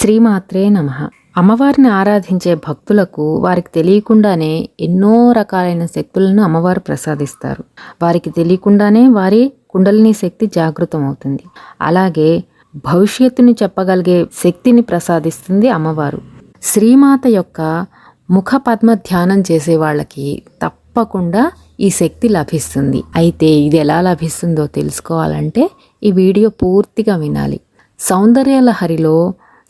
శ్రీమాత్రే నమ. అమ్మవారిని ఆరాధించే భక్తులకు వారికి తెలియకుండానే ఎన్నో రకాలైన శక్తులను అమ్మవారు ప్రసాదిస్తారు. వారికి తెలియకుండానే వారి కుండలిని శక్తి జాగృతం అవుతుంది అలాగే భవిష్యత్తుని చెప్పగలిగే శక్తిని ప్రసాదిస్తుంది అమ్మవారు. శ్రీమాత యొక్క ముఖ పద్మ ధ్యానం చేసే వాళ్ళకి తప్పకుండా ఈ శక్తి లభిస్తుంది. అయితే ఇది ఎలా లభిస్తుందో తెలుసుకోవాలంటే ఈ వీడియో పూర్తిగా వినాలి. సౌందర్యలహరిలో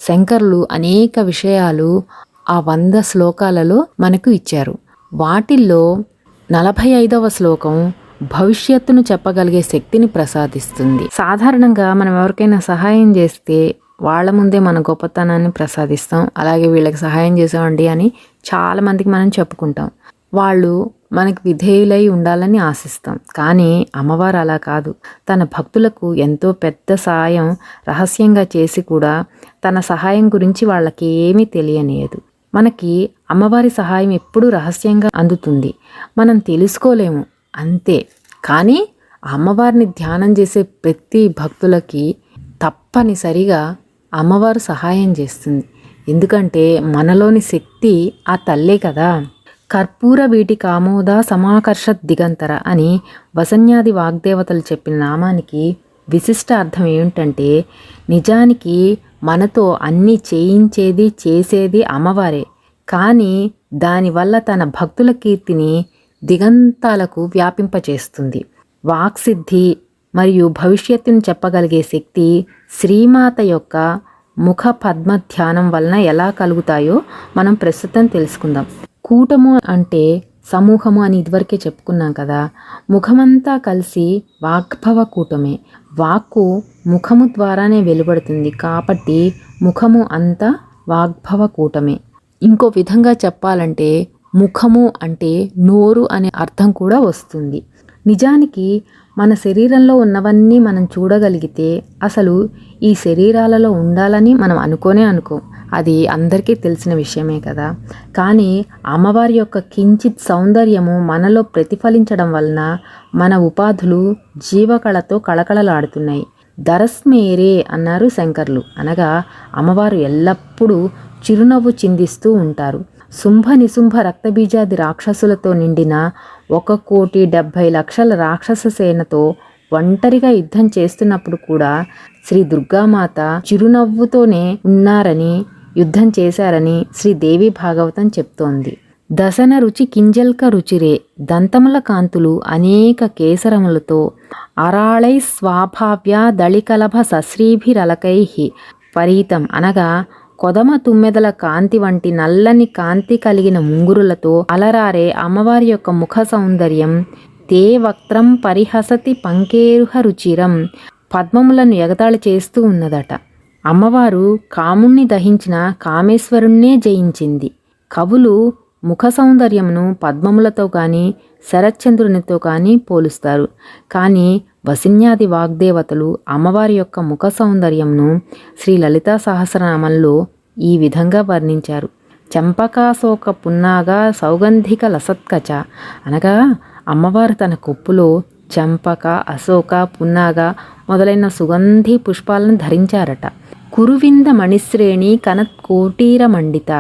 శంకర్లు అనేక విషయాలు ఆ వంద శ్లోకాలలో మనకు ఇచ్చారు. వాటిల్లో నలభై ఐదవ శ్లోకం భవిష్యత్తును చెప్పగలిగే శక్తిని ప్రసాదిస్తుంది. సాధారణంగా మనం ఎవరికైనా సహాయం చేస్తే వాళ్ళ ముందే మన గొప్పతనాన్ని ప్రసాదిస్తాం. అలాగే వీళ్ళకి సహాయం చేసామండి అని చాలామందికి మనం చెప్పుకుంటాం. వాళ్ళు మనకి విధేయులై ఉండాలని ఆశిస్తాం. కానీ అమ్మవారు అలా కాదు. తన భక్తులకు ఎంతో పెద్ద సహాయం రహస్యంగా చేసి కూడా తన సహాయం గురించి వాళ్ళకి ఏమీ తెలియనియదు. మనకి అమ్మవారి సహాయం ఎప్పుడూ రహస్యంగా అందుతుంది. మనం తెలుసుకోలేము. అంతే. కానీ అమ్మవారిని ధ్యానం చేసే ప్రతి భక్తులకి తప్పనిసరిగా అమ్మవారు సహాయం చేస్తుంది. ఎందుకంటే మనలోని శక్తి ఆ తల్లే కదా. కర్పూర వీటి కామోద సమాకర్ష దిగంతర అని వసన్యాది వాగ్దేవతలు చెప్పిన నామానికి విశిష్ట అర్థం ఏమిటంటే నిజానికి మనతో అన్నీ చేయించేది చేసేది అమ్మవారే కానీ దానివల్ల తన భక్తుల కీర్తిని దిగంతాలకు వ్యాపింపచేస్తుంది. వాక్సిద్ధి మరియు భవిష్యత్తును చెప్పగలిగే శక్తి శ్రీమాత యొక్క ముఖ పద్మ ధ్యానం వలన ఎలా కలుగుతాయో మనం ప్రస్తుతం తెలుసుకుందాం. కూటము అంటే సమూహము అని ఇదివరకే చెప్పుకున్నాం కదా. ముఖమంతా కలిసి వాగ్భవ కూటమే. వాక్కు ముఖము ద్వారానే వెలువడుతుంది కాబట్టి ముఖము అంతా వాగ్భవ కూటమే. ఇంకో విధంగా చెప్పాలంటే ముఖము అంటే నోరు అనే అర్థం కూడా వస్తుంది. నిజానికి మన శరీరంలో ఉన్నవన్నీ మనం చూడగలిగితే అసలు ఈ శరీరాలలో ఉండాలని మనం అనుకోనే అనుకో. అది అందరికీ తెలిసిన విషయమే కదా. కానీ అమ్మవారి యొక్క కించిత్ సౌందర్యము మనలో ప్రతిఫలించడం వలన మన ఉపాధులు జీవకళతో కళకళలాడుతున్నాయి. దరస్మేరే అన్నారు శంకర్లు. అనగా అమ్మవారు ఎల్లప్పుడూ చిరునవ్వు చిందిస్తూ ఉంటారు. శుంభ నిశుంభ రక్తబీజాది రాక్షసులతో నిండిన ఒక కోటి డెబ్భై లక్షల రాక్షస సేనతో ఒంటరిగా యుద్ధం చేస్తున్నప్పుడు కూడా శ్రీ దుర్గామాత చిరునవ్వుతోనే ఉన్నారని యుద్ధం చేశారని శ్రీ దేవి భాగవతం చెప్తోంది. దశన రుచి కింజల్క రుచిరే దంతముల కాంతులు అనేక కేసరములతో అరాళై స్వాభావ్య దళికలభ సశ్రీభిరలకై పరీతం అనగా కొదమ తుమ్మెదల కాంతి వంటి నల్లని కాంతి కలిగిన ముంగురులతో అలరారే అమ్మవారి యొక్క ముఖ సౌందర్యం తే వక్త్రం పరిహసతి పంకేరుహ రుచిరం పద్మములను ఎగతాళి చేస్తూ ఉన్నదట. అమ్మవారు కాముణ్ణి దహించిన కామేశ్వరుణ్ణే జయించింది. కవులు ముఖ సౌందర్యమును పద్మములతో కానీ శరత్చంద్రునితో కానీ పోలుస్తారు. కానీ వసిన్యాది వాగ్దేవతలు అమ్మవారి యొక్క ముఖ సౌందర్యంను శ్రీ లలితా సహస్రనామంలో ఈ విధంగా వర్ణించారు. చంపకాశోక పున్నాగా సౌగంధిక లసత్కచ. అనగా అమ్మవారు తన కొప్పులో చంపక అశోక పున్నాగా మొదలైన సుగంధి పుష్పాలను ధరించారట. కురువింద మణిశ్రేణి కనత్ కోటీర మండిత.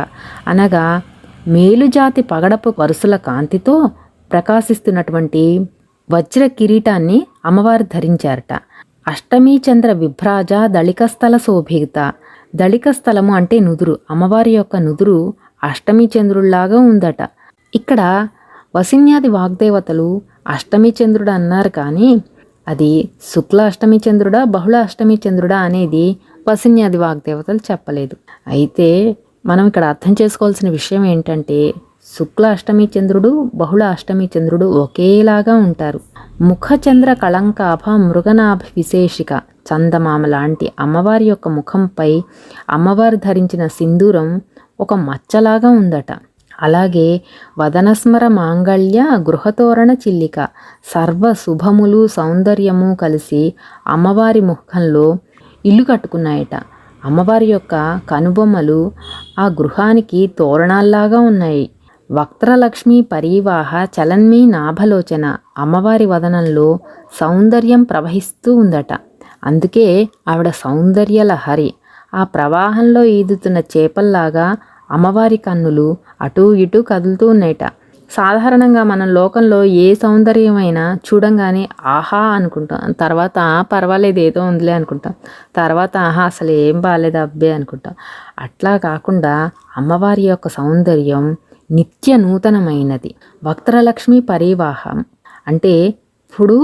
అనగా మేలుజాతి పగడపు వరుసల కాంతితో ప్రకాశిస్తున్నటువంటి వజ్ర కిరీటాన్ని అమ్మవారు ధరించారట. అష్టమీ చంద్ర విభ్రాజ దళికస్థల శోభిత. దళిక స్థలము అంటే నుదురు. అమ్మవారి యొక్క నుదురు అష్టమీ చంద్రుల్లాగా ఉందట. ఇక్కడ వసిన్యాది వాగ్దేవతలు అష్టమి చంద్రుడు అన్నారు కానీ అది శుక్ల అష్టమి చంద్రుడా బహుళ అష్టమి చంద్రుడా అనేది పసిన్యాది వాగ్దేవతలు చెప్పలేదు. అయితే మనం ఇక్కడ అర్థం చేసుకోవాల్సిన విషయం ఏంటంటే శుక్ల అష్టమి చంద్రుడు బహుళ అష్టమి చంద్రుడు ఒకేలాగా ఉంటారు. ముఖచంద్ర కళంకాభ మృగనాభ విశేషిక చందమామ లాంటి అమ్మవారి యొక్క ముఖంపై అమ్మవారు ధరించిన సింధూరం ఒక మచ్చలాగా ఉందట. అలాగే వదనస్మర మాంగళ్య గృహతోరణ చిల్లిక సర్వ శుభములు సౌందర్యము కలిసి అమ్మవారి ముఖంలో ఇల్లు కట్టుకున్నాయట. అమ్మవారి యొక్క కనుబొమ్మలు ఆ గృహానికి తోరణాల్లాగా ఉన్నాయి. వక్త్రలక్ష్మి పరీవాహ చలన్మీ నాభలోచన అమ్మవారి వదనంలో సౌందర్యం ప్రవహిస్తూ ఉందట. అందుకే ఆవిడ సౌందర్య లహరి ఆ ప్రవాహంలో ఈదుతున్న చేపల్లాగా అమ్మవారి కన్నులు అటూ ఇటూ కదులుతూ ఉన్నాయట. సాధారణంగా మనం లోకంలో ఏ సౌందర్యమైనా చూడంగానే ఆహా అనుకుంటాం. తర్వాత పర్వాలేదు ఏదో ఉందిలే అనుకుంటాం. తర్వాత ఆహా అసలు ఏం బాగాలేదు అబ్బే అనుకుంటాం. అట్లా కాకుండా అమ్మవారి యొక్క సౌందర్యం నిత్య నూతనమైనది. వక్త్రలక్ష్మి పరివాహం అంటే ఇప్పుడు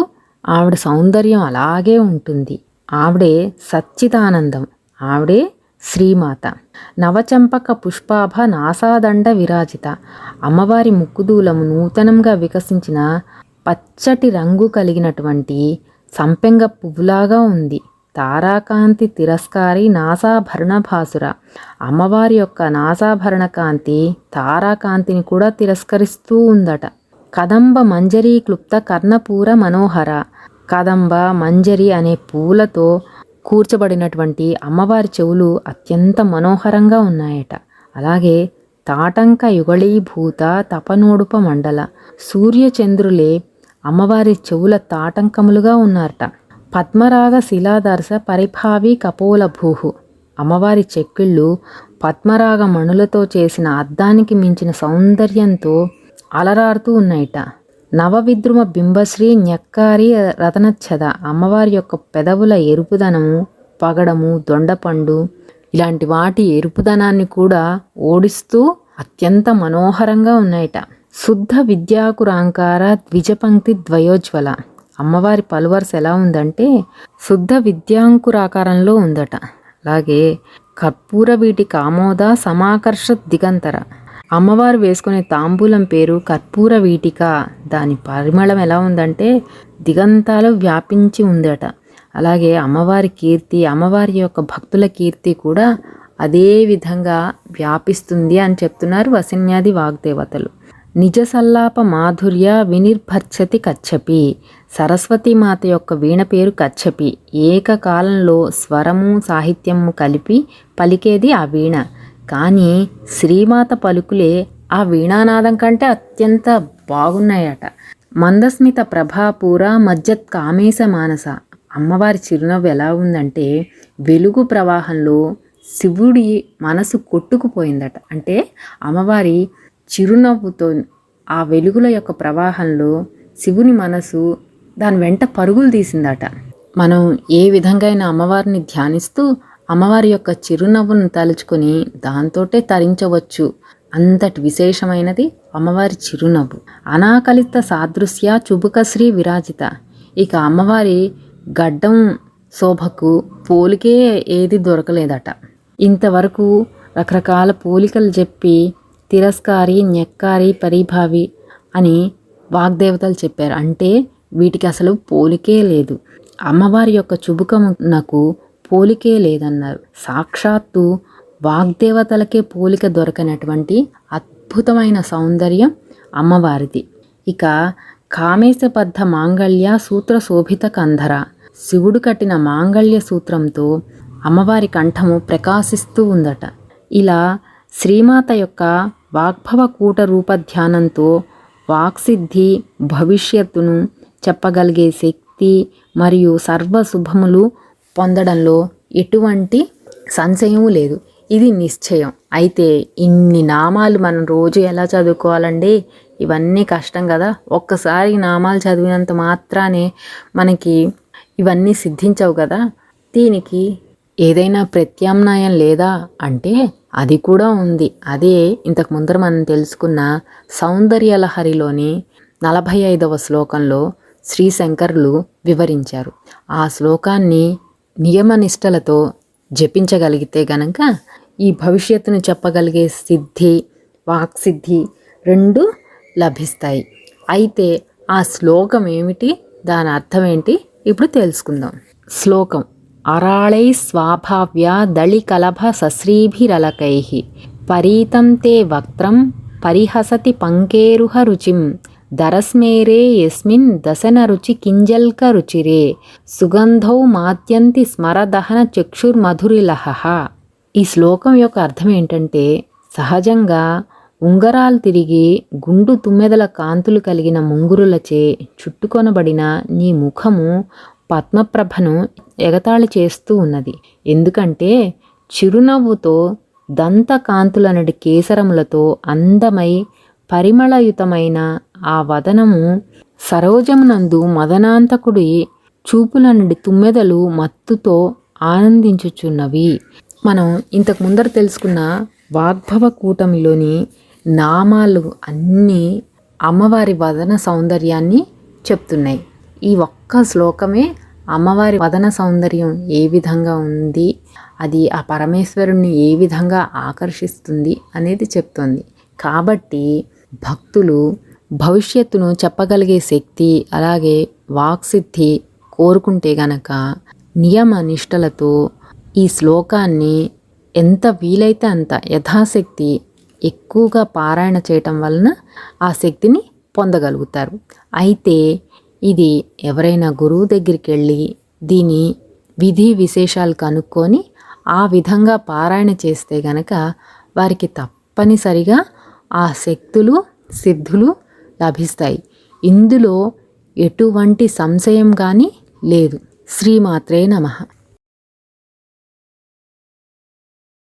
ఆవిడ సౌందర్యం అలాగే ఉంటుంది. ఆవిడే సచ్చిదానందం. ఆవిడే శ్రీమాత. నవచంపక పుష్పాభ నాసాదండ విరాజిత. అమ్మవారి ముక్కుదూలము నూతనంగా వికసించిన పచ్చటి రంగు కలిగినటువంటి సంపెంగ పువ్వులాగా ఉంది. తారాకాంతి తిరస్కారి నాసాభరణ భాసుర అమ్మవారి యొక్క నాసాభరణ కాంతి తారాకాంతిని కూడా తిరస్కరిస్తూ ఉందట. కదంబ మంజరీ క్లుప్త కర్ణపూర మనోహర. కదంబ మంజరి అనే పూలతో కూర్చబడినటువంటి అమ్మవారి చెవులు అత్యంత మనోహరంగా ఉన్నాయట. అలాగే తాటంక యుగళీభూత తపనోడుప మండల సూర్యచంద్రులే అమ్మవారి చెవుల తాటంకములుగా ఉన్నారట. పద్మరాగ శిలాదర్శ పరిభావి కపోల భూహు అమ్మవారి చెక్కిళ్ళు పద్మరాగ మణులతో చేసిన అద్దానికి మించిన సౌందర్యంతో అలరారుతూ ఉన్నాయిట. నవవిద్రుమ బింబశ్రీ ఞక్కారి రతనచ్చద అమ్మవారి యొక్క పెదవుల ఎరుపుదనము పగడము దొండపండు ఇలాంటి వాటి ఎరుపుదనాన్ని కూడా ఓడిస్తూ అత్యంత మనోహరంగా ఉన్నాయట. శుద్ధ విద్యాకురాంకార ద్విజపంక్తి ద్వయోజ్వల అమ్మవారి పలువరుస ఎలా ఉందంటే శుద్ధ విద్యాంకురాకారంలో ఉందట. అలాగే కర్పూర వీటి కామోద సమాకర్ష దిగంతర అమ్మవారు వేసుకునే తాంబూలం పేరు కర్పూర వీటిక. దాని పరిమళం ఎలా ఉందంటే దిగంతాలు వ్యాపించి ఉందట. అలాగే అమ్మవారి కీర్తి అమ్మవారి యొక్క భక్తుల కీర్తి కూడా అదే విధంగా వ్యాపిస్తుంది అని చెప్తున్నారు వసిన్యాది వాగ్దేవతలు. నిజ సల్లాప మాధుర్య వినిర్భర్చతి కచ్చపి. సరస్వతి మాత యొక్క వీణ పేరు కచ్చపి. ఏకకాలంలో స్వరము సాహిత్యము కలిపి పలికేది ఆ వీణ. కానీ శ్రీమాత పలుకులే ఆ వీణానాదం కంటే అత్యంత బాగున్నాయట. మందస్మిత ప్రభాపూర మజ్జత్ కామేశ మానస. అమ్మవారి చిరునవ్వు ఎలా ఉందంటే వెలుగు ప్రవాహంలో శివుడి మనసు కొట్టుకుపోయిందట. అంటే అమ్మవారి చిరునవ్వుతో ఆ వెలుగుల యొక్క ప్రవాహంలో శివుని మనసు దాని వెంట పరుగులు తీసిందట. మనం ఏ విధంగా అయినా అమ్మవారిని ధ్యానిస్తూ అమ్మవారి యొక్క చిరునవ్వును తలుచుకొని దాంతోటే తరించవచ్చు. అంతటి విశేషమైనది అమ్మవారి చిరునవ్వు. అనాకలిత సాదృశ్య చుబుకశ్రీ విరాజిత. ఇక అమ్మవారి గడ్డం శోభకు పోలికే ఏది దొరకలేదట. ఇంతవరకు రకరకాల పోలికలు చెప్పి తిరస్కారి నెక్కారి పరిభావి అని వాగ్దేవతలు చెప్పారు. అంటే వీటికి అసలు పోలికే లేదు. అమ్మవారి యొక్క చుబుకమునకు పోలికే లేదన్నారు. సాక్షాత్తు వాగ్దేవతలకే పోలిక దొరకనటువంటి అద్భుతమైన సౌందర్యం అమ్మవారిది. ఇక కామేశబద్ధ మాంగళ్య సూత్ర శోభిత కంధర. శివుడు కట్టిన మాంగళ్య సూత్రంతో అమ్మవారి కంఠము ప్రకాశిస్తూ ఉందట. ఇలా శ్రీమాత యొక్క వాగ్భవ కూట రూప ధ్యానంతో వాక్సిద్ధి భవిష్యత్తును చెప్పగలిగే శక్తి మరియు సర్వ శుభములు పొందడంలో ఎటువంటి సంశయం లేదు. ఇది నిశ్చయం. అయితే ఇన్ని నామాలు మనం రోజు ఎలా చదువుకోవాలండి? ఇవన్నీ కష్టం కదా. ఒక్కసారి నామాలు చదివినంత మాత్రానే మనకి ఇవన్నీ సిద్ధించవు కదా. దీనికి ఏదైనా ప్రత్యామ్నాయం లేదా? అంటే అది కూడా ఉంది. అదే ఇంతకు ముందర మనం తెలుసుకున్న సౌందర్యలహరిలోని నలభై ఐదవ శ్లోకంలో శ్రీశంకరులు వివరించారు. ఆ శ్లోకాన్ని నియమనిష్టలతో జపించగలిగితే గనక ఈ భవిష్యత్తును చెప్పగలిగే సిద్ధి వాక్సిద్ధి రెండు లభిస్తాయి. అయితే ఆ శ్లోకం ఏమిటి? దాని అర్థం ఏంటి? ఇప్పుడు తెలుసుకుందాం. శ్లోకం అరాళై స్వాభావ్య దళికలభ సశ్రీభిరలకై. పరీతం తే వక్త్రం పరిహసతి పంకేరుహ రుచిం. దరస్మేరే యస్మిన్ దశన రుచి కింజల్క రుచిరే సుగంధౌ మాత్యంతి స్మరదహన చక్షుర్మధురిలహ ఈ శ్లోకం యొక్క అర్థం ఏంటంటే సహజంగా ఉంగరాలు తిరిగి గుండు తుమ్మెదల కాంతులు కలిగిన ముంగురులచే చుట్టుకొనబడిన నీ ముఖము పద్మప్రభను ఎగతాళి చేస్తూ ఉన్నది. ఎందుకంటే చిరునవ్వుతో దంతకాంతులనడి కేసరములతో అందమై పరిమళయుతమైన ఆ వదనము సరోజమునందు మదనాంతకుడి చూపులనడి తుమ్మెదలు మత్తుతో ఆనందించుచున్నవి. మనం ఇంతకు ముందర తెలుసుకున్న వాగ్భవ కూటమిలోని నామాలు అన్నీ అమ్మవారి వదన సౌందర్యాన్ని చెప్తున్నాయి. ఈ ఒక్క శ్లోకమే అమ్మవారి వదన సౌందర్యం ఏ విధంగా ఉంది అది ఆ పరమేశ్వరుణ్ణి ఏ విధంగా ఆకర్షిస్తుంది అనేది చెప్తుంది. కాబట్టి భక్తులు భవిష్యత్తును చెప్పగలిగే శక్తి అలాగే వాక్సిద్ధి కోరుకుంటే గనక నియమ నిష్టలతో ఈ శ్లోకాన్ని ఎంత వీలైతే అంత యథాశక్తి ఎక్కువగా పారాయణ చేయటం వలన ఆ శక్తిని పొందగలుగుతారు. అయితే ఇది ఎవరైనా గురువు దగ్గరికి వెళ్ళి దీని విధి విశేషాలు కనుక్కొని ఆ విధంగా పారాయణ చేస్తే గనక వారికి తప్పనిసరిగా ఆ శక్తులు సిద్ధులు లభిస్తాయి. ఇందులో ఎటువంటి సంశయం కానీ లేదు. శ్రీమాత్రే నమః.